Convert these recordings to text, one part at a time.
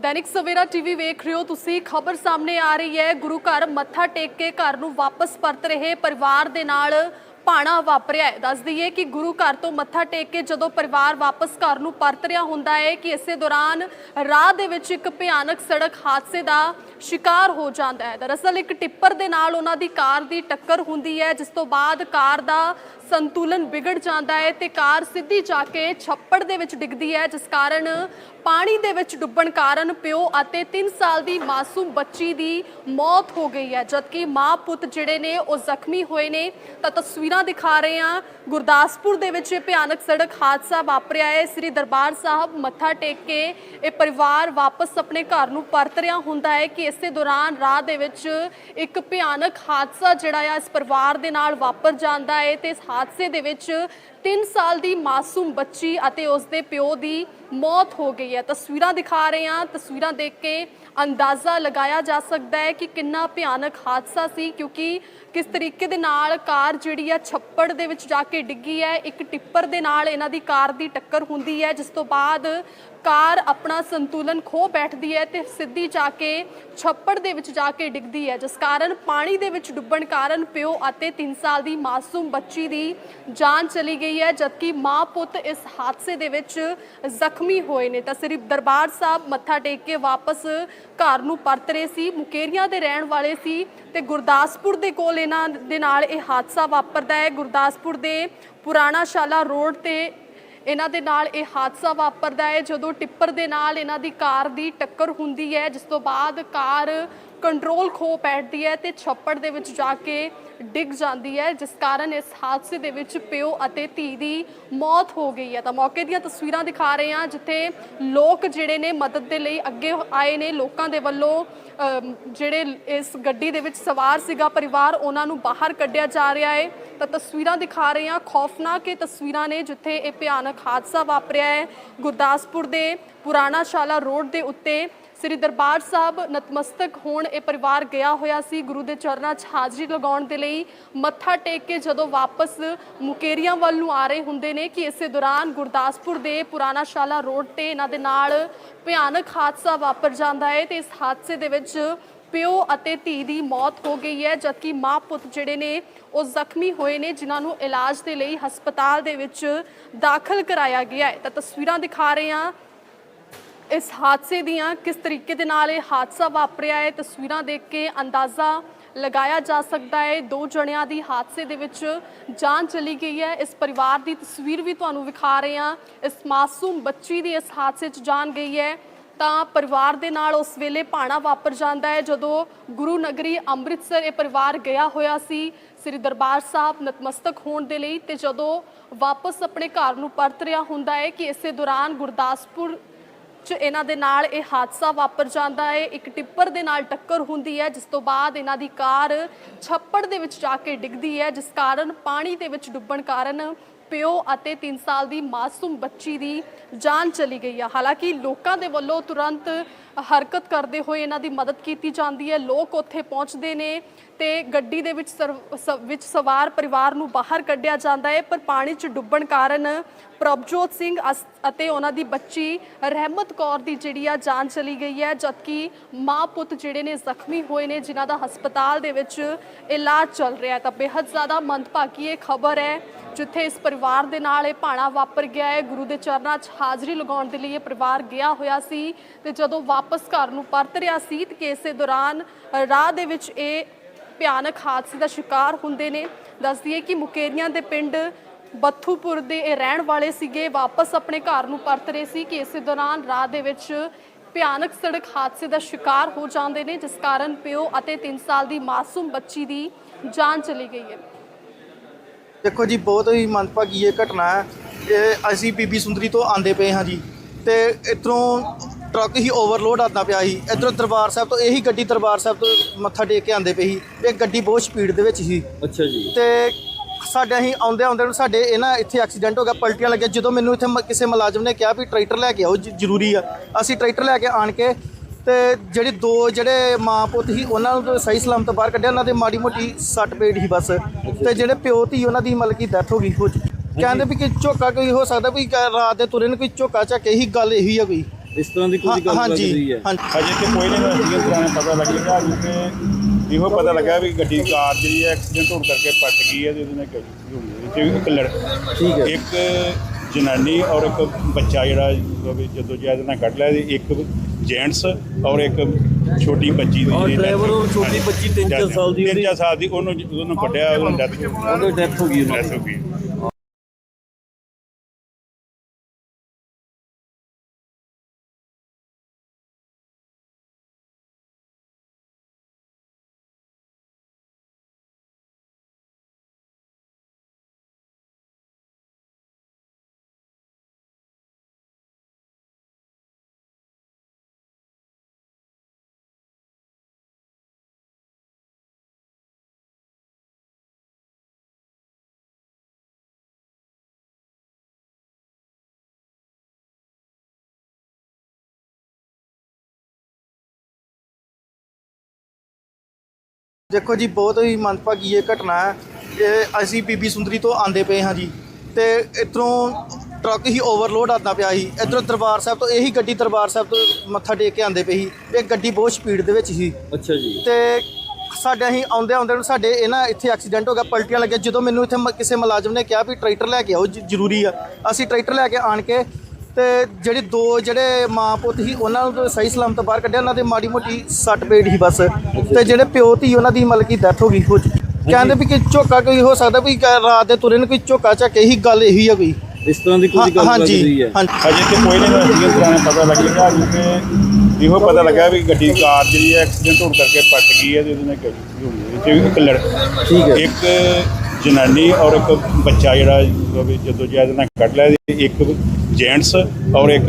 Dainik Savera TV ਵੇਖ ਰਹੇ ਹੋ ਤੁਸੀਂ, ਖਬਰ ਸਾਹਮਣੇ ਆ ਰਹੀ ਹੈ। ਗੁਰੂ ਘਰ ਮੱਥਾ ਟੇਕ ਕੇ ਘਰ ਨੂੰ ਵਾਪਸ ਪਰਤ ਰਹੇ ਪਰਿਵਾਰ ਦੇ ਨਾਲ ਭਾਣਾ ਵਾਪਰਿਆ ਹੈ। ਦੱਸ ਦਈਏ ਕਿ ਗੁਰੂ ਘਰ ਤੋਂ ਮੱਥਾ ਟੇਕ ਕੇ ਜਦੋਂ ਪਰਿਵਾਰ ਵਾਪਸ ਘਰ ਨੂੰ ਪਰਤ ਰਿਹਾ ਹੁੰਦਾ ਹੈ ਕਿ ਇਸੇ ਦੌਰਾਨ ਰਾਹ ਦੇ ਵਿੱਚ ਇੱਕ ਭਿਆਨਕ ਸੜਕ ਹਾਦਸੇ ਦਾ ਸ਼ਿਕਾਰ ਹੋ ਜਾਂਦਾ ਹੈ। ਦਰਅਸਲ ਇੱਕ ਟਿੱਪਰ ਦੇ ਨਾਲ ਉਹਨਾਂ ਦੀ ਕਾਰ ਦੀ ਟੱਕਰ ਹੁੰਦੀ ਹੈ, ਜਿਸ ਤੋਂ ਬਾਅਦ ਕਾਰ ਦਾ ਸੰਤੁਲਨ ਵਿਗੜ ਜਾਂਦਾ ਹੈ ਤੇ ਕਾਰ ਸਿੱਧੀ ਜਾ ਕੇ ਛੱਪੜ ਦੇ ਵਿੱਚ ਡਿੱਗਦੀ ਹੈ, ਜਿਸ ਕਾਰਨ ਪਾਣੀ ਦੇ ਵਿੱਚ ਡੁੱਬਣ ਕਾਰਨ ਪਿਓ ਅਤੇ 3 ਸਾਲ ਦੀ ਮਾਸੂਮ ਬੱਚੀ ਦੀ ਮੌਤ ਹੋ ਗਈ ਹੈ। ਜਦਕਿ ਮਾਂ ਪੁੱਤ ਜਿਹੜੇ ਨੇ ਉਹ ਜ਼ਖਮੀ ਹੋਏ ਨੇ, ਤਾਂ ਤਸਵੀਰਾਂ ਦਿਖਾ ਰਹੇ ਹਾਂ। ਗੁਰਦਾਸਪੁਰ ਦੇ ਵਿੱਚ ਇਹ ਭਿਆਨਕ ਸੜਕ ਹਾਦਸਾ ਵਾਪਰਿਆ ਹੈ। ਸ੍ਰੀ ਦਰਬਾਰ ਸਾਹਿਬ ਮੱਥਾ ਟੇਕ ਕੇ ਇਹ ਪਰਿਵਾਰ ਵਾਪਸ ਆਪਣੇ ਘਰ ਨੂੰ ਪਰਤ ਰਿਹਾ ਹੁੰਦਾ ਹੈ ਕਿ ਇਸੇ ਦੌਰਾਨ ਰਾਹ ਦੇ ਵਿੱਚ ਇੱਕ ਭਿਆਨਕ ਹਾਦਸਾ ਜਿਹੜਾ ਆ ਇਸ ਪਰਿਵਾਰ ਦੇ ਨਾਲ ਵਾਪਰ ਜਾਂਦਾ ਹੈ ਤੇ ਇਸ ਹਾਦਸੇ ਦੇ ਵਿੱਚ 3 ਸਾਲ ਦੀ ਮਾਸੂਮ ਬੱਚੀ ਅਤੇ ਉਸ ਦੇ ਪਿਓ ਦੀ ਮੌਤ ਹੋ ਗਈ ਹੈ। ਤਸਵੀਰਾਂ ਦਿਖਾ ਰਹੇ ਹਾਂ। ਤਸਵੀਰਾਂ ਦੇਖ ਕੇ ਅੰਦਾਜ਼ਾ ਲਗਾਇਆ ਜਾ ਸਕਦਾ ਹੈ ਕਿ ਕਿੰਨਾ ਭਿਆਨਕ ਹਾਦਸਾ ਸੀ, ਕਿਉਂਕਿ ਕਿਸ ਤਰੀਕੇ ਦੇ ਨਾਲ ਕਾਰ ਜਿਹੜੀ ਆ ਛੱਪੜ ਦੇ ਵਿੱਚ ਜਾ ਕੇ ਡਿੱਗੀ ਹੈ, ਇੱਕ ਟਿੱਪਰ ਦੇ ਨਾਲ ਇਹਨਾਂ ਦੀ ਕਾਰ ਦੀ ਟੱਕਰ ਹੁੰਦੀ ਹੈ, ਜਿਸ ਤੋਂ ਬਾਅਦ ਕਾਰ ਆਪਣਾ ਸੰਤੁਲਨ ਖੋ ਬੈਠਦੀ ਹੈ ਤੇ ਸਿੱਧੀ ਜਾ ਕੇ ਛੱਪੜ ਦੇ ਵਿੱਚ ਜਾ ਕੇ ਡਿੱਗਦੀ ਹੈ। ਜਿਸ ਕਾਰਨ ਪਾਣੀ ਦੇ ਵਿੱਚ ਡੁੱਬਣ ਕਾਰਨ ਪਿਓ ਅਤੇ 3 ਸਾਲ ਦੀ ਮਾਸੂਮ ਬੱਚੀ ਦੀ ਜਾਨ ਚਲੀ ਗਈ ਹੈ, ਜਦਕਿ ਮਾਂ ਪੁੱਤ ਇਸ ਹਾਦਸੇ ਦੇ ਵਿੱਚ ਜ਼ਖਮੀ ਹੋਏ ਨੇ। ਤਾਂ ਸ੍ਰੀ ਦਰਬਾਰ ਸਾਹਿਬ ਮੱਥਾ ਟੇਕ ਕੇ ਵਾਪਸ ਘਰ ਨੂੰ ਪਰਤ ਰਹੇ ਸੀ, ਮੁਕੇਰੀਆਂ ਦੇ ਰਹਿਣ ਵਾਲੇ ਸੀ ਤੇ ਗੁਰਦਾਸਪੁਰ ਦੇ ਕੋਲ ਇਹਨਾਂ ਦੇ ਨਾਲ ਇਹ ਹਾਦਸਾ ਵਾਪਰਦਾ ਹੈ। ਗੁਰਦਾਸਪੁਰ ਦੇ ਪੁਰਾਣਾ ਸ਼ਾਲਾ ਰੋਡ ਤੇ ਇਹਨਾਂ ਦੇ ਨਾਲ ਇਹ ਹਾਦਸਾ ਵਾਪਰਦਾ ਹੈ। ਜਦੋਂ ਟਿੱਪਰ ਦੇ ਨਾਲ ਇਹਨਾਂ ਦੀ ਕਾਰ ਦੀ ਟੱਕਰ ਹੁੰਦੀ ਹੈ, ਜਿਸ ਤੋਂ ਬਾਅਦ ਕਾਰ ਕੰਟਰੋਲ ਖੋ ਬੈਠਦੀ ਹੈ ਤੇ ਛੱਪੜ ਦੇ ਵਿੱਚ ਜਾ ਕੇ ਡਿੱਗ ਜਾਂਦੀ ਹੈ, ਜਿਸ ਕਾਰਨ ਇਸ ਹਾਦਸੇ ਦੇ ਵਿੱਚ ਪਿਓ ਅਤੇ ਧੀ ਦੀ ਮੌਤ ਹੋ ਗਈ ਹੈ। ਤਾਂ ਮੌਕੇ ਦੀਆਂ ਤਸਵੀਰਾਂ ਦਿਖਾ ਰਹੇ ਹਾਂ, ਜਿੱਥੇ ਲੋਕ ਜਿਹੜੇ ਨੇ ਮਦਦ ਦੇ ਲਈ ਅੱਗੇ ਆਏ ਨੇ। ਲੋਕਾਂ ਦੇ ਵੱਲੋਂ ਜਿਹੜੇ ਇਸ ਗੱਡੀ ਦੇ ਵਿੱਚ ਸਵਾਰ ਸੀਗਾ ਪਰਿਵਾਰ, ਉਹਨਾਂ ਨੂੰ ਬਾਹਰ ਕੱਢਿਆ ਜਾ ਰਿਹਾ ਹੈ। ਤਾਂ ਤਸਵੀਰਾਂ ਦਿਖਾ ਰਹੇ ਹਾਂ, ਖੌਫਨਾਕ ਇਹ ਤਸਵੀਰਾਂ ਨੇ, ਜਿੱਥੇ ਇਹ ਭਿਆਨਕ ਹਾਦਸਾ ਵਾਪਰਿਆ ਹੈ ਗੁਰਦਾਸਪੁਰ ਦੇ ਪੁਰਾਣਾ ਸ਼ਾਲਾ ਰੋਡ ਦੇ ਉੱਤੇ। ਸ੍ਰੀ ਦਰਬਾਰ ਸਾਹਿਬ ਨਤਮਸਤਕ ਹੋਣ ਇਹ ਪਰਿਵਾਰ ਗਿਆ ਹੋਇਆ ਸੀ। ਗੁਰੂ ਦੇ ਚਰਨਾਂ 'ਚ ਹਾਜ਼ਰੀ ਲਗਾਉਣ ਦੇ ਲਈ ਮੱਥਾ ਟੇਕ ਕੇ ਜਦੋਂ ਵਾਪਸ ਮੁਕੇਰੀਆਂ ਵੱਲ ਨੂੰ ਆ ਰਹੇ ਹੁੰਦੇ ਨੇ ਕਿ ਇਸੇ ਦੌਰਾਨ ਗੁਰਦਾਸਪੁਰ ਦੇ ਪੁਰਾਣਾ ਸ਼ਾਲਾ ਰੋਡ ਤੇ ਇਹਨਾਂ ਦੇ ਨਾਲ ਭਿਆਨਕ ਹਾਦਸਾ ਵਾਪਰ ਜਾਂਦਾ ਹੈ ਤੇ ਇਸ ਹਾਦਸੇ ਦੇ ਵਿੱਚ ਪਿਓ ਅਤੇ ਧੀ ਦੀ ਮੌਤ ਹੋ ਗਈ ਹੈ, ਜਦਕਿ ਮਾਂ ਪੁੱਤ ਜਿਹੜੇ ਨੇ ਉਹ ਜ਼ਖਮੀ ਹੋਏ ਨੇ, ਜਿਨ੍ਹਾਂ ਨੂੰ ਇਲਾਜ ਦੇ ਲਈ ਹਸਪਤਾਲ ਦੇ ਵਿੱਚ ਦਾਖਲ ਕਰਾਇਆ ਗਿਆ ਹੈ। ਤਾਂ ਤਸਵੀਰਾਂ ਦਿਖਾ ਰਹੇ ਹਾਂ। ਇਸ ਹਾਦਸੇ ਦੀਆਂ ਕਿਸ ਤਰੀਕੇ ਦੇ ਨਾਲ ਇਹ ਹਾਦਸਾ ਵਾਪਰਿਆ ਹੈ? ਤਸਵੀਰਾਂ ਦੇਖ ਕੇ ਅੰਦਾਜ਼ਾ ਲਗਾਇਆ ਜਾ ਸਕਦਾ ਹੈ। ਦੋ ਜਣਿਆਂ ਦੀ ਹਾਦਸੇ ਦੇ ਵਿੱਚ ਜਾਨ ਚਲੀ ਗਈ ਹੈ। ਇਸ ਪਰਿਵਾਰ ਦੀ ਤਸਵੀਰ ਵੀ ਤੁਹਾਨੂੰ ਵਿਖਾ ਰਹੇ ਹਾਂ। ਇਸ ਮਾਸੂਮ ਬੱਚੀ ਦੀ ਇਸ ਹਾਦਸੇ 'ਚ ਜਾਨ ਗਈ ਹੈ। ਤਾਂ ਪਰਿਵਾਰ ਦੇ ਨਾਲ ਉਸ ਵੇਲੇ ਪਾਣਾ ਵਾਪਰ ਜਾਂਦਾ ਹੈ। ਜਦੋਂ ਗੁਰੂ ਨਗਰੀ ਅੰਮ੍ਰਿਤਸਰ ਇਹ ਪਰਿਵਾਰ ਗਿਆ ਹੋਇਆ ਸੀ, ਸ੍ਰੀ ਦਰਬਾਰ ਸਾਹਿਬ ਨਤਮਸਤਕ ਹੋਣ ਦੇ ਲਈ ਤੇ ਜਦੋਂ ਵਾਪਸ ਆਪਣੇ ਘਰ ਨੂੰ ਪਰਤ ਰਿਹਾ ਹੁੰਦਾ ਹੈ ਕਿ ਇਸੇ ਦੌਰਾਨ ਗੁਰਦਾਸਪੁਰ ਚ ਇਹਨਾਂ ਦੇ ਨਾਲ ਇਹ ਹਾਦਸਾ ਵਾਪਰ ਜਾਂਦਾ ਹੈ। ਇੱਕ ਟਿੱਪਰ ਦੇ ਨਾਲ ਟੱਕਰ ਹੁੰਦੀ ਹੈ, ਜਿਸ ਤੋਂ ਬਾਅਦ ਇਹਨਾਂ ਦੀ ਕਾਰ ਛੱਪੜ ਦੇ ਵਿੱਚ ਜਾ ਕੇ ਡਿੱਗਦੀ ਹੈ, ਜਿਸ ਕਾਰਨ ਪਾਣੀ ਦੇ ਵਿੱਚ ਡੁੱਬਣ ਕਾਰਨ ਪਿਓ ਅਤੇ 3 ਸਾਲ ਦੀ ਮਾਸੂਮ ਬੱਚੀ ਦੀ ਜਾਨ ਚਲੀ ਗਈ ਹੈ ਹਾਲਾਂਕਿ ਲੋਕਾਂ ਦੇ ਵੱਲੋਂ ਤੁਰੰਤ ਹਰਕਤ ਕਰਦੇ ਹੋਏ ਇਹਨਾਂ ਦੀ ਮਦਦ ਕੀਤੀ ਜਾਂਦੀ ਹੈ। ਲੋਕ ਉੱਥੇ ਪਹੁੰਚਦੇ ਨੇ। ਤੇ ਗੱਡੀ ਦੇ ਵਿੱਚ ਸਰਵ- ਸ- ਵਿੱਚ ਸਵਾਰ ਪਰਿਵਾਰ ਨੂੰ ਬਾਹਰ ਕੱਢਿਆ ਜਾਂਦਾ ਹੈ, ਪਰ ਪਾਣੀ 'ਚ ਡੁੱਬਣ ਕਾਰਨ ਪ੍ਰਭਜੋਤ ਸਿੰਘ ਅਸ- ਅਤੇ ਉਹਨਾਂ ਦੀ ਬੱਚੀ ਰਹਿਮਤ ਕੌਰ ਦੀ ਜਿਹੜੀ ਆ ਜਾਨ ਚਲੀ ਗਈ ਹੈ, ਜਦਕਿ ਮਾਂ ਪੁੱਤ ਜਿਹੜੇ ਨੇ ਜ਼ਖਮੀ ਹੋਏ ਨੇ, ਜਿਨ੍ਹਾਂ ਦਾ ਹਸਪਤਾਲ ਦੇ ਵਿੱਚ ਇਲਾਜ ਚੱਲ ਰਿਹਾ ਤਾਂ ਬੇहद ਜ਼ਿਆਦਾ ਮੰਦਭਾਗੀ ਇਹ ਖਬਰ ਹੈ, ਜਿੱਥੇ ਇਸ ਪਰਿਵਾਰ ਦੇ ਨਾਲ ਇਹ ਭਾਣਾ ਵਾਪਰ ਗਿਆ ਹੈ। ਗੁਰੂ ਦੇ ਚਰਨਾਂ 'ਚ ਹਾਜ਼ਰੀ ਲਗਾਉਣ ਦੇ ਲਈ ਇਹ ਪਰਿਵਾਰ ਗਿਆ ਹੋਇਆ ਸੀ ਤੇ ਜਦੋਂ ਵਾਪਸ ਘਰ ਨੂੰ ਪਰਤ ਰਿਹਾ ਸੀ, ਤੇ ਇਸੇ ਦੌਰਾਨ ਰਾਹ ਦੇ ਵਿੱਚ ਇਹ ਭਿਆਨਕ ਹਾਦਸੇ ਦਾ ਸ਼ਿਕਾਰ ਹੁੰਦੇ ਨੇ। ਦੱਸ ਦਈਏ ਕਿ ਮੁਕੇਰੀਆਂ ਦੇ ਪਿੰਡ ਬੱਥੂਪੁਰ ਦੇ ਇਹ ਰਹਿਣ ਵਾਲੇ ਸੀਗੇ। ਵਾਪਸ ਆਪਣੇ ਘਰ ਨੂੰ ਪਰਤ ਰਹੇ ਸੀ ਕਿ ਇਸੇ ਦੌਰਾਨ ਰਾਹ ਦੇ ਵਿੱਚ ਭਿਆਨਕ ਸੜਕ ਹਾਦਸੇ ਦਾ ਸ਼ਿਕਾਰ ਹੋ ਜਾਂਦੇ ਨੇ, ਜਿਸ ਕਾਰਨ ਪਿਓ ਅਤੇ 3 ਸਾਲ ਦੀ ਮਾਸੂਮ ਬੱਚੀ ਦੀ ਜਾਨ ਚਲੀ ਗਈ ਹੈ। ਦੇਖੋ ਜੀ, ਬਹੁਤ ਹੀ ਮੰਦਭਾਗੀ ਇਹ ਘਟਨਾ ਹੈ। ਇਹ ਅਸੀਂ ਬੀਬੀ ਸੁੰਦਰੀ ਤੋਂ ਆਂਦੇ ਪਏ ਹਾਂ ਜੀ। ਤੇ ਇਧਰੋਂ ਟਰੱਕ ਹੀ ਓਵਰਲੋਡ ਆਉਂਦਾ ਪਿਆ ਸੀ। ਇਧਰੋਂ ਦਰਬਾਰ ਸਾਹਿਬ ਤੋਂ ਇਹੀ ਗੱਡੀ ਦਰਬਾਰ ਸਾਹਿਬ ਤੋਂ ਮੱਥਾ ਟੇਕ ਕੇ ਆਂਦੇ ਪਈ ਸੀ। ਇਹ ਗੱਡੀ ਬਹੁਤ ਸਪੀਡ ਦੇ ਵਿੱਚ ਸੀ। ਅੱਛਾ ਜੀ। ਤੇ ਸਾਡੇ ਅਸੀਂ ਆਉਂਦੇ ਆਉਂਦੇ ਨੂੰ ਸਾਡੇ ਇਹ ਨਾ ਇੱਥੇ ਐਕਸੀਡੈਂਟ ਹੋ ਗਿਆ ਪਲਟੀਆਂ ਲੱਗਿਆ। ਜਦੋਂ ਮੈਨੂੰ ਇੱਥੇ ਮ- ਕਿਸੇ ਮੁਲਾਜ਼ਮ ਨੇ ਕਿਹਾ ਵੀ ਟਰੈਕਟਰ ਲੈ ਕੇ ਆਓ ਜ- ਜ਼ਰੂਰੀ ਆ। ਅਸੀਂ ਟਰੈਕਟਰ ਲੈ ਕੇ ਆਣ ਕੇ ਤੇ ਜਿਹੜੇ ਦੋ ਜਿਹੜੇ ਮਾਂ ਪੁੱਤ ਸੀ ਉਹਨਾਂ ਨੂੰ ਤਾਂ ਸਹੀ ਸਲਾਮਤ ਬਾਹਰ ਕੱਢਿਆ। ਉਹਨਾਂ ਦੇ ਮਾੜੀ ਮੋਟੀ ਸੱਟ ਪੇਟ ਸੀ ਬਸ। ਤੇ ਜਿਹੜੇ ਪਿਓ ਧੀ ਉਹਨਾਂ ਦੀ ਮਤਲਬ ਕਿ ਡੈਥ ਹੋ ਗਈ। ਹੋ ਚੁੱਕੀ ਕਹਿੰਦੇ ਵੀ ਕਿ ਝੋਕਾ ਕੋਈ ਹੋ ਸਕਦਾ ਵੀ ਕ- ਰਾਤ ਦੇ ਤੁਰੇ ਨੂੰ ਕੋਈ ਝੋਕਾ ਝੱਕੇ ਹੀ ਗੱਲ ਇਹੀ ਆ ਕੋਈ। ਇਸ ਤਰ੍ਹਾਂ ਦੀ ਕੋਈ ਗੱਲ ਲੱਗ ਰਹੀ ਹੈ। ਹਾਂਜੀ। ਅਜੇ ਤੇ ਕੋਈ ਨਹੀਂ ਰੀਅਲ ਪੁਰਾਣਾ ਪਤਾ ਲੱਗੇਗਾ ਕਿਉਂਕਿ ਇਹੋ ਪਤਾ ਲੱਗਾ ਵੀ ਗੱਡੀ ਕਾਰ ਜਿਹੜੀ ਹੈ ਐਕਸੀਡੈਂਟ ਹੋਣ ਕਰਕੇ ਪਲਟ ਗਈ ਹੈ ਤੇ ਉਹਦੇ ਨਾਲ ਗੱਡੀ ਹੋਈ ਹੈ। ਇੱਕ ਲੜ ਠੀਕ ਹੈ। ਇੱਕ ਜਨਾਨੀ ਔਰ ਇੱਕ ਬੱਚਾ ਜਿਹੜਾ ਵੀ ਜਦੋਂ ਜੈਦ ਨਾਲ ਕੱਢ ਲਿਆ ਤੇ ਇੱਕ ਜੈਂਟਸ ਔਰ ਇੱਕ ਛੋਟੀ ਬੱਚੀ ਦੀ ਔਰ driver ਔਰ ਛੋਟੀ ਬੱਚੀ ਤਿੰਨ ਚਾਰ death- ਸਾਲ ਦੀ ਤਿੰਨ ਚਾਰ ਸਾਲ ਦੀ ਉਹਨੂੰ ਉਹਨੂੰ ਕੱਢਿਆ ਉਹਨੂੰ ਡੈਥ ਉਹਦੀ ਹੋ ਗਈ ਉਹਨਾਂ। ਡੈਥ ਹੋ ਗਈ। ਦੇਖੋ ਜੀ ਬਹੁਤ ਹੀ ਮੰਦਭਾਗੀ ਇਹ ਘਟਨਾ ਹੈ। ਇਹ ਅਸੀਂ ਬੀਬੀ ਸੁੰਦਰੀ ਤੋਂ ਆਂਦੇ ਪਏ ਹਾਂ ਜੀ। ਤੇ ਇੱਧਰੋਂ ਟਰੱਕ ਹੀ ਓਵਰਲੋਡ ਆਉਂਦਾ ਪਿਆ ਸੀ। ਇੱਧਰੋਂ ਦਰਬਾਰ ਸਾਹਿਬ ਤੋਂ ਇਹੀ ਗੱਡੀ ਦਰਬਾਰ ਸਾਹਿਬ ਤੋਂ ਮੱਥਾ ਟੇਕ ਕੇ ਆਂਦੇ ਪਈ ਸੀ। ਇਹ ਗੱਡੀ ਬਹੁਤ ਸਪੀਡ ਦੇ ਵਿੱਚ ਸੀ। ਅੱਛਾ ਜੀ। ਤੇ ਸਾਡੇ ਅਸੀਂ ਆਉਂਦੇ ਆਉਂਦੇ ਨੂੰ ਸਾਡੇ ਇਹ ਨਾ ਇੱਥੇ ਐਕਸੀਡੈਂਟ ਹੋ ਗਿਆ ਪਲਟੀਆਂ ਲੱਗਿਆ। ਜਦੋਂ ਮੈਨੂੰ ਇੱਥੇ ਮ- ਕਿਸੇ ਮੁਲਾਜ਼ਮ ਨੇ ਕਿਹਾ ਵੀ ਟਰੈਕਟਰ ਲੈ ਕੇ ਆਓ ਜ- ਜ਼ਰੂਰੀ ਆ। ਅਸੀਂ ਟਰੈਕਟਰ ਲੈ ਕੇ ਆਣ ਕੇ ਤੇ ਜਿਹੜੇ ਦੋ ਜਿਹੜੇ ਮਾਂ ਪੁੱਤ ਸੀ ਉਹਨਾਂ ਨੂੰ ਤਾਂ ਸਹੀ ਸਲਾਮਤ ਬਾਹਰ ਕੱਢਿਆ ਉਹਨਾਂ ਦੇ ਮਾੜੀ ਮੋਟੀ ਸੱਟ ਪੇਟ ਸੀ ਬਸ। ਤੇ ਜਿਹੜੇ ਪਿਓ ਧੀ ਉਹਨਾਂ ਦੀ ਮਤਲਬ ਕਿ ਡੈਥ ਹੋ ਗਈ ਹੋ ਚੁੱਕੀ। ਕਹਿੰਦੇ ਵੀ ਕਿ ਝੋਕਾ ਕੋਈ ਹੋ ਸਕਦਾ ਵੀ ਕ- ਰਾਤ ਦੇ ਤੁਰੇ ਨੂੰ ਕੋਈ ਝੋਕਾ ਚੱਕੇ ਇਹੀ ਗੱਲ ਇਹੀ ਆ ਕੋਈ। ਇਸ ਤਰ੍ਹਾਂ ਦੀ ਕੋਈ ਗੱਲ ਲੱਗ ਰਹੀ ਹੈ। ਅਜੇ ਤੇ ਕੋਈ ਨਹੀਂ ਰੀਅਲ ਪੁਰਾਣਾ ਪਤਾ ਲੱਗੇਗਾ ਕਿਉਂਕਿ ਇਹੋ ਪਤਾ ਲੱਗਾ ਵੀ ਗੱਡੀ ਕਾਰ ਜਿਹੜੀ ਹੈ ਐਕਸੀਡੈਂਟ ਹੋਣ ਕਰਕੇ ਪਲਟ ਗਈ ਹੈ ਤੇ ਉਹਦੇ ਨਾਲ ਗੱਡੀ ਹੋਈ ਹੈ। ਤੇ ਇੱਕ ਲੜ ਠੀਕ ਹੈ। ਇੱਕ ਜਨਾਨੀ ਔਰ ਇੱਕ ਬੱਚਾ ਜਿਹੜਾ ਜਦੋਂ ਜੈਦ ਨਾਲ ਕੱਢ ਲਿਆ ਇੱਕ ਜੈਂਟਸ ਔਰ ਇੱਕ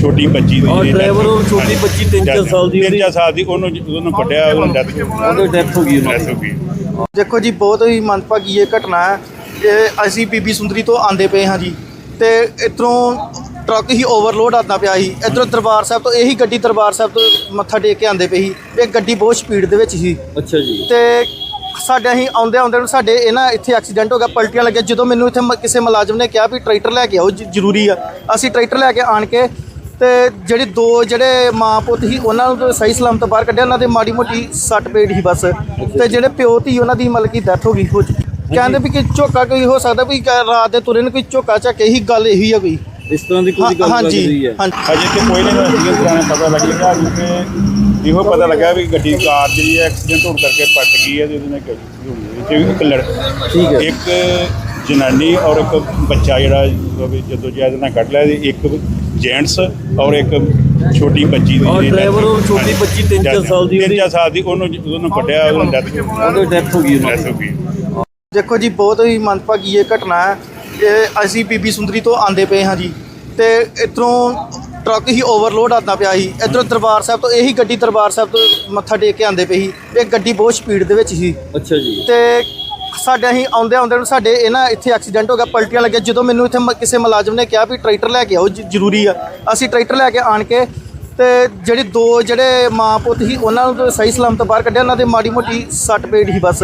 ਛੋਟੀ ਬੱਚੀ ਦੀ ਔਰ driver ਔਰ ਛੋਟੀ ਬੱਚੀ ਤਿੰਨ ਚਾਰ death- ਸਾਲ ਦੀ ਤਿੰਨ ਚਾਰ ਸਾਲ ਦੀ ਉਹਨੂੰ ਉਹਨੂੰ ਕੱਢਿਆ ਉਹਨੂੰ ਡੈਥ ਉਹਦੀ ਡੈਥ ਹੋ ਗਈ ਉਹਨਾਂ ਡੈਥ ਦੀ ਹੋ ਗਈ। ਦੇਖੋ ਜੀ ਬਹੁਤ ਹੀ ਮੰਦਭਾਗੀ ਇਹ ਘਟਨਾ ਹੈ। ਇਹ ਅਸੀਂ ਬੀਬੀ ਸੁੰਦਰੀ ਤੋਂ ਆਂਦੇ ਪਏ ਹਾਂ ਜੀ। ਤੇ ਇੱਧਰੋਂ ਟਰੱਕ ਹੀ ਓਵਰਲੋਡ ਆਉਂਦਾ ਪਿਆ ਸੀ। ਇੱਧਰੋਂ ਦਰਬਾਰ ਸਾਹਿਬ ਤੋਂ ਇਹੀ ਗੱਡੀ ਦਰਬਾਰ ਸਾਹਿਬ ਤੋਂ ਮੱਥਾ ਟੇਕ ਕੇ ਆਂਦੇ ਪਈ ਸੀ। ਇਹ ਗੱਡੀ ਬਹੁਤ ਸਪੀਡ ਦੇ ਵਿੱਚ ਸੀ। ਅੱਛਾ ਜੀ। ਤੇ ਸਾਡੇ ਅਸੀਂ ਆਉਂਦੇ ਆਉਂਦੇ ਨੂੰ ਸਾਡੇ ਇਹ ਨਾ ਇੱਥੇ ਐਕਸੀਡੈਂਟ ਹੋ ਗਿਆ ਪਲਟੀਆਂ ਲੱਗਿਆ। ਜਦੋਂ ਮੈਨੂੰ ਇੱਥੇ ਮ- ਕਿਸੇ ਮੁਲਾਜ਼ਮ ਨੇ ਕਿਹਾ ਵੀ ਟਰੈਕਟਰ ਲੈ ਕੇ ਆਓ ਜ- ਜ਼ਰੂਰੀ ਆ। ਅਸੀਂ ਟਰੈਕਟਰ ਲੈ ਕੇ ਆਣ ਕੇ ਤੇ ਜਿਹੜੇ ਦੋ ਜਿਹੜੇ ਮਾਂ ਪੁੱਤ ਸੀ ਉਹਨਾਂ ਨੂੰ ਤਾਂ ਸਹੀ ਸਲਾਮਤ ਬਾਹਰ ਕੱਢਿਆ ਉਹਨਾਂ ਦੇ ਮਾੜੀ ਮੋਟੀ ਸੱਟ ਪੇਟ ਸੀ ਬਸ। ਤੇ ਜਿਹੜੇ ਪਿਓ ਧੀ ਉਹਨਾਂ ਦੀ ਮਤਲਬ ਕਿ ਡੈਥ ਹੋ ਗਈ ਹੋ ਚੁੱਕੀ ਕਹਿੰਦੇ ਵੀ ਕਿ ਝੋਕਾ ਕੋਈ ਹੋ ਸਕਦਾ ਵੀ ਕ- ਰਾਤ ਦੇ ਤੁਰੇ ਨੂੰ ਕੋਈ ਝੋਕਾ ਚੱਕੇ ਇਹੀ ਗੱਲ ਇਹੀ ਆ ਕੋਈ। ਇਸ ਤਰ੍ਹਾਂ ਦੀ ਕੋਈ ਗੱਲ ਲੱਗ ਰਹੀ ਹੈ। ਹਾਂਜੀ। ਅਜੇ ਤੇ ਕੋਈ ਨਹੀਂ ਰੀਅਲ ਪੁਰਾਣਾ ਪਤਾ ਲੱਗੇਗਾ ਕਿਉਂਕਿ ਇਹੋ ਪਤਾ ਲੱਗਾ ਵੀ ਗੱਡੀ ਕਾਰ ਜਿਹੜੀ ਹੈ ਐਕਸੀਡੈਂਟ ਹੋਣ ਕਰਕੇ ਪਲਟ ਗਈ ਹੈ ਤੇ ਉਹਦੇ ਨਾਲ ਗੱਡੀ ਹੋਈ ਹੈ। ਤੇ ਇੱਕ ਲੜ ਠੀਕ ਹੈ। ਇੱਕ ਜਨਾਨੀ ਔਰ ਇੱਕ ਬੱਚਾ ਜਿਹੜਾ ਜਦੋਂ ਜੈਦ ਨਾਲ ਕੱਢ ਲਿਆ ਤੇ ਇੱਕ ਜੈਂਟਸ ਔਰ ਇੱਕ ਛੋਟੀ ਬੱਚੀ ਦੀ ਔਰ driver ਔਰ ਛੋਟੀ ਬੱਚੀ ਤਿੰਨ ਚਾਰ death- ਸਾਲ ਦੀ ਤਿੰਨ ਚਾਰ ਸਾਲ ਦੀ ਉਹਨੂੰ ਉਹਨੂੰ ਕੱਢਿਆ ਉਹਨੂੰ ਡੈਥ ਉਹਦੀ ਡੈਥ ਹੋ ਗਈ ਉਹਨਾਂ। ਡੈਥ ਹੋ ਗਈ। ਦੇਖੋ ਜੀ ਬਹੁਤ ਹੀ ਮੰਦਭਾਗੀ ਇਹ ਘਟਨਾ ਹੈ। ਇਹ ਅਸੀਂ ਬੀਬੀ ਸੁੰਦਰੀ ਤੋਂ ਆਂਦੇ ਪਏ ਹਾਂ ਜੀ। ਤੇ ਇੱਧਰੋਂ ਟਰੱਕ ਹੀ ਓਵਰਲੋਡ ਆਉਂਦਾ ਪਿਆ ਸੀ। ਇੱਧਰੋਂ ਦਰਬਾਰ ਸਾਹਿਬ ਤੋਂ ਇਹੀ ਗੱਡੀ ਦਰਬਾਰ ਸਾਹਿਬ ਤੋਂ ਮੱਥਾ ਟੇਕ ਕੇ ਆਂਦੇ ਪਈ ਸੀ। ਇਹ ਗੱਡੀ ਬਹੁਤ ਸਪੀਡ ਦੇ ਵਿੱਚ ਸੀ। ਅੱਛਾ ਜੀ। ਤੇ ਸਾਡੇ ਅਸੀਂ ਆਉਂਦੇ ਆਉਂਦੇ ਨੂੰ ਸਾਡੇ ਇਹ ਨਾ ਇੱਥੇ ਐਕਸੀਡੈਂਟ ਹੋ ਗਿਆ ਪਲਟੀਆਂ ਲੱਗਿਆ। ਜਦੋਂ ਮੈਨੂੰ ਇੱਥੇ ਮ- ਕਿਸੇ ਮੁਲਾਜ਼ਮ ਨੇ ਕਿਹਾ ਵੀ ਟਰੈਕਟਰ ਲੈ ਕੇ ਆਓ ਜ- ਜ਼ਰੂਰੀ ਆ। ਅਸੀਂ ਟਰੈਕਟਰ ਲੈ ਕੇ ਆਣ ਕੇ ਤੇ ਜਿਹੜੇ ਦੋ ਜਿਹੜੇ ਮਾਂ ਪੁੱਤ ਸੀ ਉਹਨਾਂ ਨੂੰ ਤਾਂ ਸਹੀ ਸਲਾਮਤ ਬਾਹਰ ਕੱਢਿਆ। ਉਹਨਾਂ ਦੇ ਮਾੜੀ ਮੋਟੀ ਸੱਟ ਪੇਟ ਸੀ ਬਸ।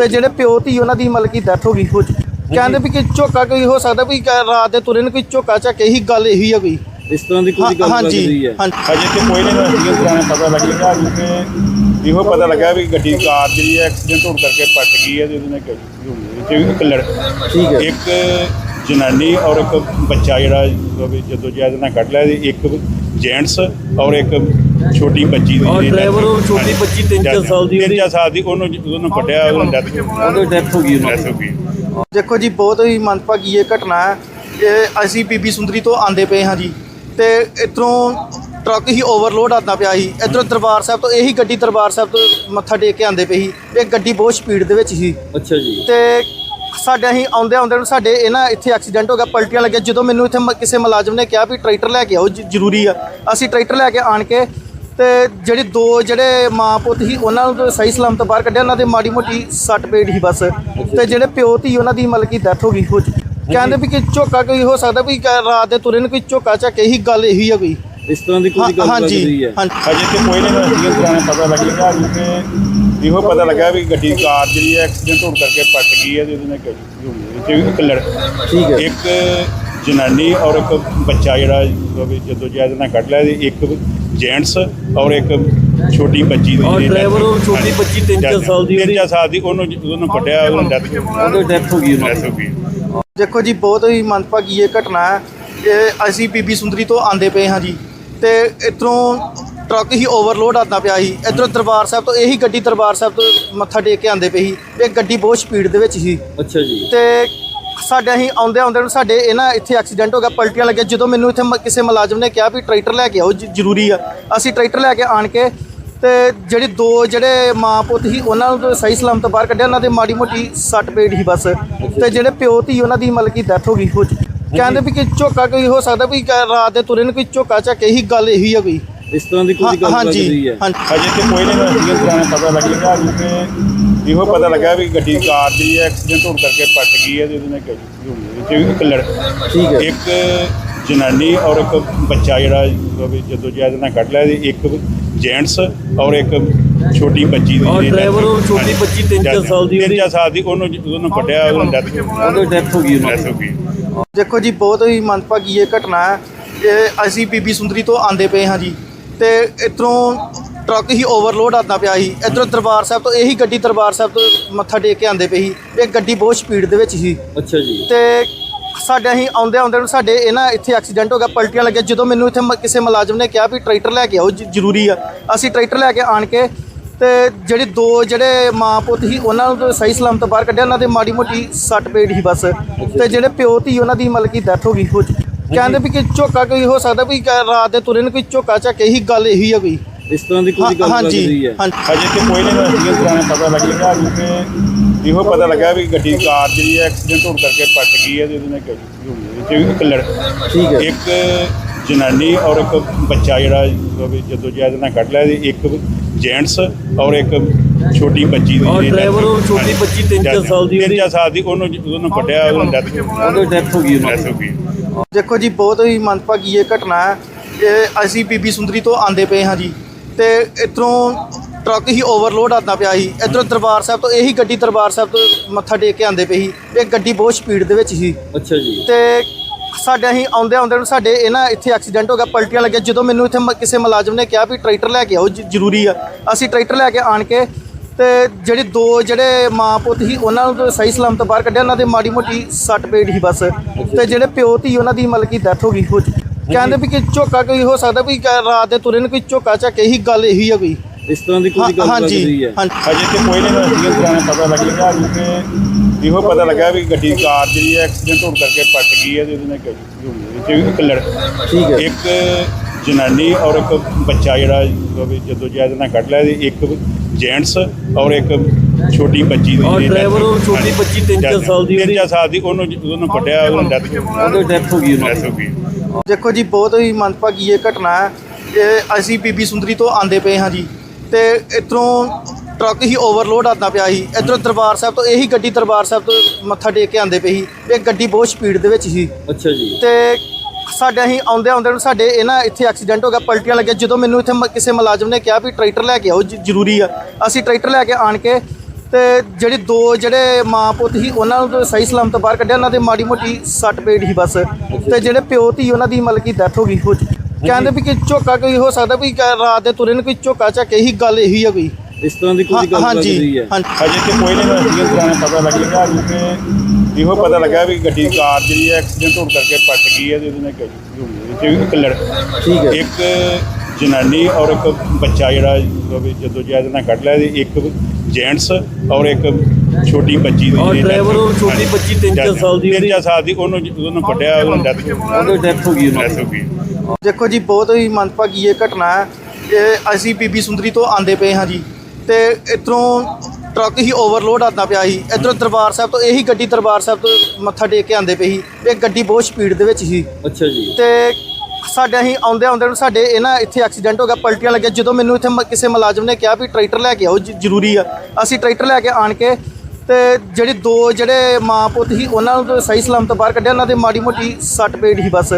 ਤੇ ਜਿਹੜੇ ਪਿਓ ਧੀ ਉਹਨਾਂ ਦੀ ਮਤਲਬ ਕਿ ਡੈਥ ਹੋ ਗਈ। ਹੋ ਚੁੱਕੀ ਕਹਿੰਦੇ ਵੀ ਕਿ ਝੋਕਾ ਕੋਈ ਹੋ ਸਕਦਾ ਵੀ ਕ- ਰਾਤ ਦੇ ਤੁਰੇ ਨੂੰ ਕੋਈ ਝੋਕਾ ਚੱਕੇ ਇਹੀ ਗੱਲ ਇਹੀ ਆ ਕੋਈ। ਇਸ ਤਰ੍ਹਾਂ ਦੀ ਕੋਈ ਗੱਲ ਲੱਗ ਰਹੀ ਹੈ। ਹਾਂਜੀ। ਅਜੇ ਤੇ ਕੋਈ ਨਹੀਂ ਰੀਅਲ ਪੁਰਾਣਾ ਪਤਾ ਲੱਗੇਗਾ ਕਿਉਂਕਿ ਇਹੋ ਪਤਾ ਲੱਗਾ ਵੀ ਗੱਡੀ ਕਾਰ ਜਿਹੜੀ ਹੈ ਐਕਸੀਡੈਂਟ ਹੋਣ ਕਰਕੇ ਪਲਟ ਗਈ ਹੈ ਤੇ ਉਹਦੇ ਨਾਲ ਤੇ ਇੱਕ ਲੜ ਠੀਕ ਹੈ। ਇੱਕ ਜਨਾਨੀ ਔਰ ਇੱਕ ਬੱਚਾ ਜਿਹੜਾ ਜਦੋਂ ਜੈਦ ਨਾਲ ਕੱਢ ਲਿਆ ਇੱਕ ਜੈਂਟਸ ਔਰ ਇੱਕ ਛੋਟੀ ਬੱਚੀ ਦੀ ਔਰ driver ਔਰ ਛੋਟੀ ਬੱਚੀ ਤਿੰਨ ਚਾਰ death- ਸਾਲ ਦੀ ਤਿੰਨ ਚਾਰ ਸਾਲ ਦੀ ਉਹਨੂੰ ਉਹਨੂੰ ਕੱਢਿਆ ਉਹਨੂੰ ਡੈਥ ਉਹਦੀ ਡੈਥ ਹੋ ਗਈ ਉਹਨਾਂ ਡੈਥ ਦੀ। ਹੋ ਗਈ। ਦੇਖੋ ਜੀ ਬਹੁਤ ਹੀ ਮੰਦਭਾਗੀ ਇਹ ਘਟਨਾ ਹੈ। ਇਹ ਅਸੀਂ ਬੀਬੀ ਸੁੰਦਰੀ ਤੋਂ ਆਂਦੇ ਪਏ ਹਾਂ ਜੀ। ਤੇ ਇੱਧਰੋਂ ਟਰੱਕ ਹੀ ਓਵਰਲੋਡ ਆਉਂਦਾ ਪਿਆ ਸੀ। ਇੱਧਰੋਂ ਦਰਬਾਰ ਸਾਹਿਬ ਤੋਂ ਇਹੀ ਗੱਡੀ ਦਰਬਾਰ ਸਾਹਿਬ ਤੋਂ ਮੱਥਾ ਟੇਕ ਕੇ ਆਂਦੇ ਪਈ ਸੀ। ਇਹ ਗੱਡੀ ਬਹੁਤ ਸਪੀਡ ਦੇ ਵਿੱਚ ਸੀ। ਅੱਛਾ ਜੀ। ਤੇ ਸਾਡੇ ਅਸੀਂ ਆਉਂਦੇ ਆਉਂਦੇ ਨੂੰ ਸਾਡੇ ਇਹ ਨਾ ਇੱਥੇ ਐਕਸੀਡੈਂਟ ਹੋ ਗਿਆ ਪਲਟੀਆਂ ਲੱਗਿਆ। ਜਦੋਂ ਮੈਨੂੰ ਇੱਥੇ ਮ- ਕਿਸੇ ਮੁਲਾਜ਼ਮ ਨੇ ਕਿਹਾ ਵੀ ਟਰੈਕਟਰ ਲੈ ਕੇ ਆਓ ਜ- ਜ਼ਰੂਰੀ ਆ। ਅਸੀਂ ਟਰੈਕਟਰ ਲੈ ਕੇ ਆਣ ਕੇ ਤੇ ਜਿਹੜੇ ਦੋ ਜਿਹੜੇ ਮਾਂ ਪੁੱਤ ਸੀ ਉਹਨਾਂ ਨੂੰ ਤਾਂ ਸਹੀ ਸਲਾਮਤ ਬਾਹਰ ਕੱਢਿਆ। ਉਹਨਾਂ ਦੇ ਮਾੜੀ ਮੋਟੀ ਸੱਟ ਪੇਟ ਸੀ ਬਸ। ਤੇ ਜਿਹੜੇ ਪਿਓ ਧੀ ਉਹਨਾਂ ਦੀ ਮਤਲਬ ਕਿ ਡੈਥ ਹੋ ਗਈ। ਹੋ ਚੁੱਕੀ ਕਹਿੰਦੇ ਵੀ ਕਿ ਝੋਕਾ ਕੋਈ ਹੋ ਸਕਦਾ ਵੀ ਕ- ਰਾਤ ਦੇ ਤੁਰੇ ਨੂੰ ਕੋਈ ਝੋਕਾ ਚੱਕੇ ਇਹੀ ਗੱਲ ਇਹੀ ਆ ਕੋਈ। ਇਸ ਤਰ੍ਹਾਂ ਦੀ ਕੋਈ ਗੱਲ ਲੱਗ ਰਹੀ ਹੈ। ਹਾਂਜੀ। ਅਜੇ ਤੇ ਕੋਈ ਨਹੀਂ ਰੀਅਲ ਪੁਰਾਣਾ ਪਤਾ ਲੱਗੇਗਾ ਕਿਉਂਕਿ ਇਹੋ ਪਤਾ ਲੱਗਾ ਵੀ ਗੱਡੀ ਕਾਰ ਜਿਹੜੀ ਹੈ ਐਕਸੀਡੈਂਟ ਹੋਣ ਕਰਕੇ ਪਲਟ ਗਈ ਹੈ ਤੇ ਉਹਦੇ ਨਾਲ ਗੱਡੀ ਹੋਈ ਹੈ ਤੇ ਇੱਕ ਲੜ ਠੀਕ ਹੈ। ਇੱਕ ਜਨਾਨੀ ਔਰ ਇੱਕ ਬੱਚਾ ਜਿਹੜਾ ਜਦੋਂ ਜੈਦ ਨਾਲ ਕੱਢ ਲਿਆ ਇੱਕ ਜੈਂਟਸ ਔਰ ਇੱਕ ਛੋਟੀ ਬੱਚੀ ਦੀ ਔਰ ਜਿਹੜੀ ਔਰ death- ਛੋਟੀ ਬੱਚੀ ਤਿੰਨ ਚਾਰ ਸਾਲ ਦੀ ਤਿੰਨ ਉਹਦੀ- ਚਾਰ ਸਾਲ ਦੀ ਉਹਨੂੰ ਉਹਨੂੰ ਕੱਢਿਆ ਉਹਨੂੰ ਡੈਥ ਉਹਦੀ ਡੈਥ ਹੋ ਗਈ ਉਹਨਾਂ ਡੈਥ ਹੋ ਗਈ। ਦੇਖੋ ਜੀ ਬਹੁਤ ਹੀ ਮੰਦਭਾਗੀ ਇਹ ਘਟਨਾ ਹੈ। ਇਹ ਅਸੀਂ ਬੀਬੀ ਸੁੰਦਰੀ ਤੋਂ ਆਂਦੇ ਪਏ ਹਾਂ ਜੀ। ਤੇ ਇਧਰੋਂ ਟਰੱਕ ਹੀ ਓਵਰਲੋਡ ਆਉਂਦਾ ਪਿਆ ਸੀ। ਇਧਰੋਂ ਦਰਬਾਰ ਸਾਹਿਬ ਤੋਂ ਇਹੀ ਗੱਡੀ ਦਰਬਾਰ ਸਾਹਿਬ ਤੋਂ ਮੱਥਾ ਟੇਕ ਕੇ ਆਂਦੇ ਪਈ ਸੀ। ਇਹ ਗੱਡੀ ਬਹੁਤ ਸਪੀਡ ਦੇ ਵਿੱਚ ਸੀ। ਅੱਛਾ ਜੀ। ਤੇ ਸਾਡੇ ਅਸੀਂ ਆਉਂਦੇ ਆਉਂਦੇ ਨੂੰ ਸਾਡੇ ਇਹ ਨਾ ਇੱਥੇ ਐਕਸੀਡੈਂਟ ਹੋ ਗਿਆ ਪਲਟੀਆਂ ਲੱਗਿਆ। ਜਦੋਂ ਮੈਨੂੰ ਇੱਥੇ ਮ- ਕਿਸੇ ਮੁਲਾਜ਼ਮ ਨੇ ਕਿਹਾ ਵੀ ਟਰੈਕਟਰ ਲੈ ਕੇ ਆਓ ਜ- ਜ਼ਰੂਰੀ ਆ। ਅਸੀਂ ਟਰੈਕਟਰ ਲੈ ਕੇ ਆਣ ਕੇ ਤੇ ਜਿਹੜੀ ਦੋ ਜਿਹੜੇ ਮਾਂ ਪੁੱਤ ਸੀ ਉਹਨਾਂ ਨੂੰ ਤਾਂ ਸਹੀ ਸਲਾਮਤ ਬਾਹਰ ਕੱਢਿਆ ਉਹਨਾਂ ਦੇ ਮਾੜੀ ਮੋਟੀ ਸੱਟ ਪੇਟ ਸੀ ਬਸ। ਤੇ ਜਿਹੜੇ ਪਿਓ ਧੀ ਉਹਨਾਂ ਦੀ ਮਤਲਬ ਕਿ ਡੈਥ ਹੋ ਗਈ ਹੋ ਚੁੱਕੀ। ਕਹਿੰਦੇ ਵੀ ਕਿ ਝੋਕਾ ਕੋਈ ਹੋ ਸਕਦਾ ਵੀ ਕ- ਰਾਤ ਦੇ ਤੁਰੇ ਨੂੰ ਕੋਈ ਝੋਕਾ ਚੱਕ ਇਹੀ ਗੱਲ ਇਹੀ ਆ ਕੋਈ। ਇਸ ਤਰ੍ਹਾਂ ਦੀ ਕੋਈ ਗੱਲ ਲੱਗ ਰਹੀ ਹੈ। ਹਾਂਜੀ। ਅਜੇ ਤੇ ਕੋਈ ਨਹੀਂ ਹਸਪੀਟਲ ਪੁਰਾਣਾ ਪਤਾ ਲੱਗੇਗਾ ਕਿਉਂਕਿ ਇਹੋ ਪਤਾ ਲੱਗਾ ਵੀ ਗੱਡੀ ਕਾਰ ਜਿਹੜੀ ਐਕਸੀਡੈਂਟ ਹੋਣ ਕਰਕੇ ਪਲਟ ਗਈ ਹੈ ਤੇ ਉਹਦੇ ਨਾਲ ਗੱਡੀ ਹੋਈ ਹੈ। ਇੱਕ ਲੜ ਠੀਕ ਹੈ। ਇੱਕ ਜਨਾਨੀ ਔਰ ਇੱਕ ਬੱਚਾ ਜਿਹੜਾ ਜਦੋਂ ਜੈਦ ਨਾਲ ਕੱਢ ਲਿਆ ਇੱਕ ਜੈਂਟਸ ਔਰ ਇੱਕ ਛੋਟੀ ਬੱਚੀ ਦੀ ਔਰ death- ਔਰ ਛੋਟੀ ਬੱਚੀ ਤਿੰਨ ਚਾਰ death- ਸਾਲ ਦੀ ਉਹਦੀ- ਚਾਰ ਸਾਲ ਦੀ ਉਹਨੂੰ ਉਹਨੂੰ ਕੱਢਿਆ ਉਹਨੂੰ ਡੈਥ ਉਹਦੀ ਡੈਥ ਹੋ ਗਈ ਉਹਨਾਂ ਡੈਥ ਦੀ। ਹੋ ਗਈ। ਦੇਖੋ ਜੀ ਬਹੁਤ ਹੀ ਮੰਦਭਾਗੀ ਇਹ ਘਟਨਾ ਹੈ। ਇਹ ਅਸੀਂ ਬੀਬੀ ਸੁੰਦਰੀ ਤੋਂ ਆਂਦੇ ਪਏ ਹਾਂ ਜੀ। ਤੇ ਇਧਰੋਂ ਟਰੱਕ ਹੀ ਓਵਰਲੋਡ ਆਉਂਦਾ ਪਿਆ ਸੀ। ਇਧਰੋਂ ਦਰਬਾਰ ਸਾਹਿਬ ਤੋਂ ਇਹੀ ਗੱਡੀ ਦਰਬਾਰ ਸਾਹਿਬ ਤੋਂ ਮੱਥਾ ਟੇਕ ਕੇ ਆਂਦੇ ਪਈ ਸੀ। ਇਹ ਗੱਡੀ ਬਹੁਤ ਸਪੀਡ ਦੇ ਵਿੱਚ ਸੀ। ਅੱਛਾ ਜੀ। ਤੇ ਸਾਡੇ ਅਸੀਂ ਆਉਂਦੇ ਆਉਂਦੇ ਨੂੰ ਸਾਡੇ ਇਹ ਨਾ ਇੱਥੇ ਐਕਸੀਡੈਂਟ ਹੋ ਗਿਆ ਪਲਟੀਆਂ ਲੱਗਿਆ। ਜਦੋਂ ਮੈਨੂੰ ਇੱਥੇ ਮ- ਕਿਸੇ ਮੁਲਾਜ਼ਮ ਨੇ ਕਿਹਾ ਵੀ ਟਰੈਕਟਰ ਲੈ ਕੇ ਆਓ ਜ- ਜ਼ਰੂਰੀ ਆ। ਅਸੀਂ ਟਰੈਕਟਰ ਲੈ ਕੇ ਆਣ ਕੇ ਤੇ ਜਿਹੜੀ ਦੋ ਜਿਹੜੇ ਮਾਂ ਪੁੱਤ ਸੀ ਉਹਨਾਂ ਨੂੰ ਤਾਂ ਸਹੀ ਸਲਾਮਤ ਬਾਹਰ ਕੱਢਿਆ ਉਹਨਾਂ ਦੇ ਮਾੜੀ ਮੋਟੀ ਸੱਟ ਪੇਟ ਸੀ ਬਸ। ਤੇ ਜਿਹੜੇ ਪਿਓ ਧੀ ਉਹਨਾਂ ਦੀ ਮਤਲਬ ਕਿ ਡੈਥ ਹੋ ਗਈ। ਹੋ ਚੁੱਕੀ ਕਹਿੰਦੇ ਵੀ ਕਿ ਝੋਕਾ ਕੋਈ ਹੋ ਸਕਦਾ ਵੀ ਕ- ਰਾਤ ਦੇ ਤੁਰੇ ਨੂੰ ਕੋਈ ਝੋਕਾ ਚੱਕ ਇਹੀ ਗੱਲ ਇਹੀ ਆ ਕੋਈ। ਇਸ ਤਰ੍ਹਾਂ ਦੀ ਕੋਈ ਗੱਲ ਲੱਗ ਹਾਂਜੀ ਰਹੀ ਹੈ। ਹਾਂਜੀ। ਅਜੇ ਤੇ ਕੋਈ ਨਹੀਂ ਹਸਪੀਟਲ ਪੁਰਾਣਾ ਪਤਾ ਲੱਗੇਗਾ ਕਿਉਂਕਿ ਇਹੋ ਪਤਾ ਲੱਗਾ ਵੀ ਗੱਡੀ ਕਾਰ ਜਿਹੜੀ ਐਕਸੀਡੈਂਟ ਹੋਣ ਕਰਕੇ ਪਲਟ ਗਈ ਹੈ ਤੇ ਉਹਦੇ ਨਾਲ ਗੱਡੀ ਹੋਈ ਹੈ? ਇੱਕ ਲੜ ਠੀਕ ਹੈ। ਇੱਕ ਜਨਾਨੀ ਔਰ ਇੱਕ ਬੱਚਾ ਜਿਹੜਾ ਜਦੋਂ ਜੈਦ ਨਾਲ ਕੱਢ ਲਿਆ ਤੇ ਇੱਕ ਜੈਂਟਸ ਔਰ ਇੱਕ ਛੋਟੀ ਬੱਚੀ ਦੀ ਔਰ death- ਔਰ ਛੋਟੀ ਬੱਚੀ ਤਿੰਨ ਚਾਰ death- ਸਾਲ ਦੀ ਤਿੰਨ ਉਹਦੀ- ਚਾਰ ਸਾਲ ਦੀ ਉਹਨੂੰ ਉਹਨੂੰ ਕੱਢਿਆ ਉਹਨੂੰ ਡੈਥ ਉਹਦੀ ਡੈਥ ਹੋ ਗਈ ਉਹਨਾਂ ਡੈਥ ਹੋ ਗਈ। ਦੇਖੋ ਜੀ ਬਹੁਤ ਹੀ ਮੰਦਭਾਗੀ ਇਹ ਘਟਨਾ ਹੈ ਇਹ ਅਸੀਂ ਬੀਬੀ ਸੁੰਦਰੀ ਤੋਂ ਆਂਦੇ ਪਏ ਹਾਂ ਜੀ ਤੇ ਇਧਰੋਂ ਟਰੱਕ ਹੀ ਓਵਰਲੋਡ ਆਉਂਦਾ ਪਿਆ ਸੀ। ਇਧਰੋਂ ਦਰਬਾਰ ਸਾਹਿਬ ਤੋਂ ਇਹੀ ਗੱਡੀ ਦਰਬਾਰ ਸਾਹਿਬ ਤੋਂ ਮੱਥਾ ਟੇਕ ਕੇ ਆਂਦੇ ਪਈ ਸੀ। ਇਹ ਗੱਡੀ ਬਹੁਤ ਸਪੀਡ ਦੇ ਵਿੱਚ ਸੀ। ਅੱਛਾ ਜੀ। ਤੇ ਸਾਡੇ ਅਸੀਂ ਆਉਂਦੇ ਆਉਂਦੇ ਨੂੰ ਸਾਡੇ ਇਹ ਨਾ ਇੱਥੇ ਐਕਸੀਡੈਂਟ ਹੋ ਗਿਆ ਪਲਟੀਆਂ ਲੱਗਿਆ। ਜਦੋਂ ਮੈਨੂੰ ਇੱਥੇ ਮ- ਕਿਸੇ ਮੁਲਾਜ਼ਮ ਨੇ ਕਿਹਾ ਵੀ ਟਰੈਕਟਰ ਲੈ ਕੇ ਆਓ ਜ- ਜ਼ਰੂਰੀ ਆ। ਅਸੀਂ ਟਰੈਕਟਰ ਲੈ ਕੇ ਆਣ ਕੇ ਤੇ ਜਿਹੜੀ ਦੋ ਜਿਹੜੇ ਮਾਂ ਪੁੱਤ ਸੀ ਉਹਨਾਂ ਨੂੰ ਤਾਂ ਸਹੀ ਸਲਾਮਤ ਬਾਹਰ ਕੱਢਿਆ। ਉਹਨਾਂ ਦੇ ਮਾੜੀ ਮੋਟੀ ਸੱਟ ਪੇਟ ਸੀ ਬਸ। ਤੇ ਜਿਹੜੇ ਪਿਓ ਧੀ ਉਹਨਾਂ ਦੀ ਮਤਲਬ ਕਿ ਡੈਥ ਹੋ ਗਈ ਹੋ ਚੁੱਕੀ। ਕਹਿੰਦੇ ਵੀ ਕਿ ਝੋਕਾ ਕੋਈ ਹੋ ਸਕਦਾ ਵੀ ਕ- ਰਾਤ ਦੇ ਤੁਰੇ ਨੂੰ ਕੋਈ ਝੋਕਾ ਚੱਕ ਇਹੀ ਗੱਲ ਇਹੀ ਆ ਕੋਈ। ਇਸ ਤਰ੍ਹਾਂ ਦੀ ਕੋਈ ਗੱਲ ਲੱਗ ਹਾਂਜੀ ਰਹੀ ਹੈ। ਹਾਂਜੀ। ਅਜੇ ਤੇ ਕੋਈ ਨਹੀਂ ਹਸਪੀਟਲ ਪੁਰਾਣਾ ਪਤਾ ਲੱਗੇਗਾ ਕਿਉਂਕਿ ਇਹੋ ਪਤਾ ਲੱਗਾ ਵੀ ਗੱਡੀ ਕਾਰ ਜਿਹੜੀ ਐਕਸੀਡੈਂਟ ਹੋਣ ਕਰਕੇ ਪਲਟ ਗਈ ਹੈ ਤੇ ਉਹਦੇ ਨਾਲ ਗੱਡੀ ਹੋਈ ਹੈ। ਇੱਕ ਲੜ ਠੀਕ ਹੈ। ਇੱਕ ਜਨਾਨੀ ਔਰ ਇੱਕ ਬੱਚਾ ਜਿਹੜਾ ਵੀ ਜਦੋਂ ਜੈਦ ਨਾਲ ਕੱਢ ਲਿਆ ਤੇ ਇੱਕ ਜੈਂਟਸ ਔਰ ਇੱਕ ਛੋਟੀ ਬੱਚੀ ਦੀ ਔਰ death- ਔਰ ਛੋਟੀ ਬੱਚੀ ਤਿੰਨ ਚਾਰ death- ਸਾਲ ਦੀ ਤਿੰਨ ਉਹਦੀ- ਚਾਰ ਸਾਲ ਦੀ ਉਹਨੂੰ ਉਹਨੂੰ ਕੱਢਿਆ ਉਹਨੂੰ ਡੈਥ ਉਹਦੀ ਡੈਥ ਹੋ ਗਈ ਉਹਨਾਂ ਡੈਥ ਦੀ ਹੋ ਗਈ। ਦੇਖੋ ਜੀ ਬਹੁਤ ਹੀ ਮੰਦਭਾਗੀ ਇਹ ਘਟਨਾ ਹੈ। ਇਹ ਅਸੀਂ ਬੀਬੀ ਸੁੰਦਰੀ ਤੋਂ ਆਂਦੇ ਪਏ ਹਾਂ ਜੀ। ਤੇ ਇਧਰੋਂ ਟਰੱਕ ਹੀ ਓਵਰਲੋਡ ਆਉਂਦਾ ਪਿਆ ਸੀ। ਇਧਰੋਂ ਦਰਬਾਰ ਸਾਹਿਬ ਤੋਂ ਇਹੀ ਗੱਡੀ ਦਰਬਾਰ ਸਾਹਿਬ ਤੋਂ ਮੱਥਾ ਟੇਕ ਕੇ ਆਂਦੇ ਪਈ ਸੀ। ਇਹ ਗੱਡੀ ਬਹੁਤ ਸਪੀਡ ਦੇ ਵਿੱਚ ਸੀ। ਅੱਛਾ ਜੀ। ਤੇ ਸਾਡੇ ਅਸੀਂ ਆਉਂਦੇ ਆਉਂਦੇ ਨੂੰ ਸਾਡੇ ਇਹ ਨਾ ਇੱਥੇ ਐਕਸੀਡੈਂਟ ਹੋ ਗਿਆ ਪਲਟੀਆਂ ਲੱਗਿਆ। ਜਦੋਂ ਮੈਨੂੰ ਇੱਥੇ ਮ- ਕਿਸੇ ਮੁਲਾਜ਼ਮ ਨੇ ਕਿਹਾ ਵੀ ਟਰੈਕਟਰ ਲੈ ਕੇ ਆਓ ਜ- ਜ਼ਰੂਰੀ ਆ। ਅਸੀਂ ਟਰੈਕਟਰ ਲੈ ਕੇ ਆਣ ਕੇ ਤੇ ਜਿਹੜੀ ਦੋ ਜਿਹੜੇ ਮਾਂ ਪੁੱਤ ਸੀ ਉਹਨਾਂ ਨੂੰ ਤਾਂ ਸਹੀ ਸਲਾਮਤ ਬਾਹਰ ਕੱਢਿਆ। ਉਹਨਾਂ ਦੇ ਮਾੜੀ ਮੋਟੀ ਸੱਟ ਪੇਟ ਸੀ ਬਸ। ਤੇ ਜਿਹੜੇ ਪਿਓ ਧੀ ਉਹਨਾਂ ਦੀ ਮਤਲਬ ਕਿ ਡੈਥ ਹੋ ਗਈ। ਹੋ ਚੁੱਕੀ ਕਹਿੰਦੇ ਵੀ ਕਿ ਝੋਕਾ ਕੋਈ ਹੋ ਸਕਦਾ ਵੀ ਕ- ਰਾਤ ਦੇ ਤੁਰੇ ਨੂੰ ਕੋਈ ਝੋਕਾ ਚੱਕ ਇਹੀ ਗੱਲ ਇਹੀ ਆ ਕੋਈ। ਇਸ ਤਰ੍ਹਾਂ ਦੀ ਕੋਈ ਗੱਲ ਲੱਗ ਰਹੀ ਹੈ। ਹਾਂਜੀ। ਅਜੇ ਤੇ ਕੋਈ ਨਹੀਂ ਹਸਪੀਟਲ ਪੁਰਾਣਾ ਪਤਾ ਲੱਗੇਗਾ ਕਿਉਂਕਿ ਇਹੋ ਪਤਾ ਲੱਗਾ ਵੀ ਗੱਡੀ ਕਾਰ ਜਿਹੜੀ ਐਕਸੀਡੈਂਟ ਹੋਣ ਕਰਕੇ ਪਲਟ ਗਈ ਹੈ ਤੇ ਉਹਦੇ ਨਾਲ ਹੈ। ਇੱਕ ਲੜ ਠੀਕ ਹੈ। ਇੱਕ ਜਨਾਨੀ ਔਰ ਇੱਕ ਬੱਚਾ ਜਿਹੜਾ ਜਦੋਂ ਜੈਦ ਨਾਲ ਕੱਢ ਲਿਆ ਤੇ ਇੱਕ ਜੈਂਟਸ ਔਰ ਇੱਕ ਛੋਟੀ ਬੱਚੀ ਦੀ ਔਰ driver ਔਰ ਛੋਟੀ ਬੱਚੀ ਤਿੰਨ ਚਾਰ death- ਸਾਲ ਦੀ ਤਿੰਨ ਉਹਦੀ- ਚਾਰ ਸਾਲ ਦੀ ਉਹਨੂੰ ਉਹਨੂੰ ਕੱਢਿਆ ਉਹਨੂੰ ਡੈਥ ਉਹਦੀ ਡੈਥ ਹੋ ਗਈ ਉਹਨਾਂ ਡੈਥ ਦੀ ਹੋ ਗਈ। ਦੇਖੋ ਜੀ ਬਹੁਤ ਹੀ ਮੰਦਭਾਗੀ ਇਹ ਘਟਨਾ ਹੈ ਇਹ ਅਸੀਂ ਬੀਬੀ ਸੁੰਦਰੀ ਤੋਂ ਆਂਦੇ ਪਏ ਹਾਂ ਜੀ ਤੇ ਇਧਰੋਂ ਟਰੱਕ ਹੀ ਓਵਰਲੋਡ ਆਉਂਦਾ ਪਿਆ ਸੀ। ਇਧਰੋਂ ਦਰਬਾਰ ਸਾਹਿਬ ਤੋਂ ਇਹੀ ਗੱਡੀ ਦਰਬਾਰ ਸਾਹਿਬ ਤੋਂ ਮੱਥਾ ਟੇਕ ਕੇ ਆਂਦੇ ਪਈ ਸੀ। ਇਹ ਗੱਡੀ ਬਹੁਤ ਸਪੀਡ ਦੇ ਵਿੱਚ ਸੀ। ਅੱਛਾ ਜੀ। ਤੇ ਸਾਡੇ ਅਸੀਂ ਆਉਂਦੇ ਆਉਂਦੇ ਨੂੰ ਸਾਡੇ ਇਹ ਨਾ ਇੱਥੇ ਐਕਸੀਡੈਂਟ ਹੋ ਗਿਆ ਪਲਟੀਆਂ ਲੱਗਿਆ। ਜਦੋਂ ਮੈਨੂੰ ਇੱਥੇ ਕਿਸੇ ਮੁਲਾਜ਼ਮ ਨੇ ਕਿਹਾ ਵੀ ਟਰੈਕਟਰ ਲੈ ਕੇ ਆਓ ਜ਼ਰੂਰੀ ਆ। ਅਸੀਂ ਟਰੈਕਟਰ ਲੈ ਕੇ ਆਣ ਕੇ ਤੇ ਜਿਹੜੀ ਦੋ ਜਿਹੜੇ ਮਾਂ ਪੁੱਤ ਸੀ ਉਹਨਾਂ ਨੂੰ ਸਹੀ ਸਲਾਮਤ ਬਾਹਰ ਕੱਢਿਆ ਉਹਨਾਂ ਦੇ ਮਾੜੀ ਮੋਟੀ ਸੱਟ ਪੇਟ ਸੀ ਬਸ।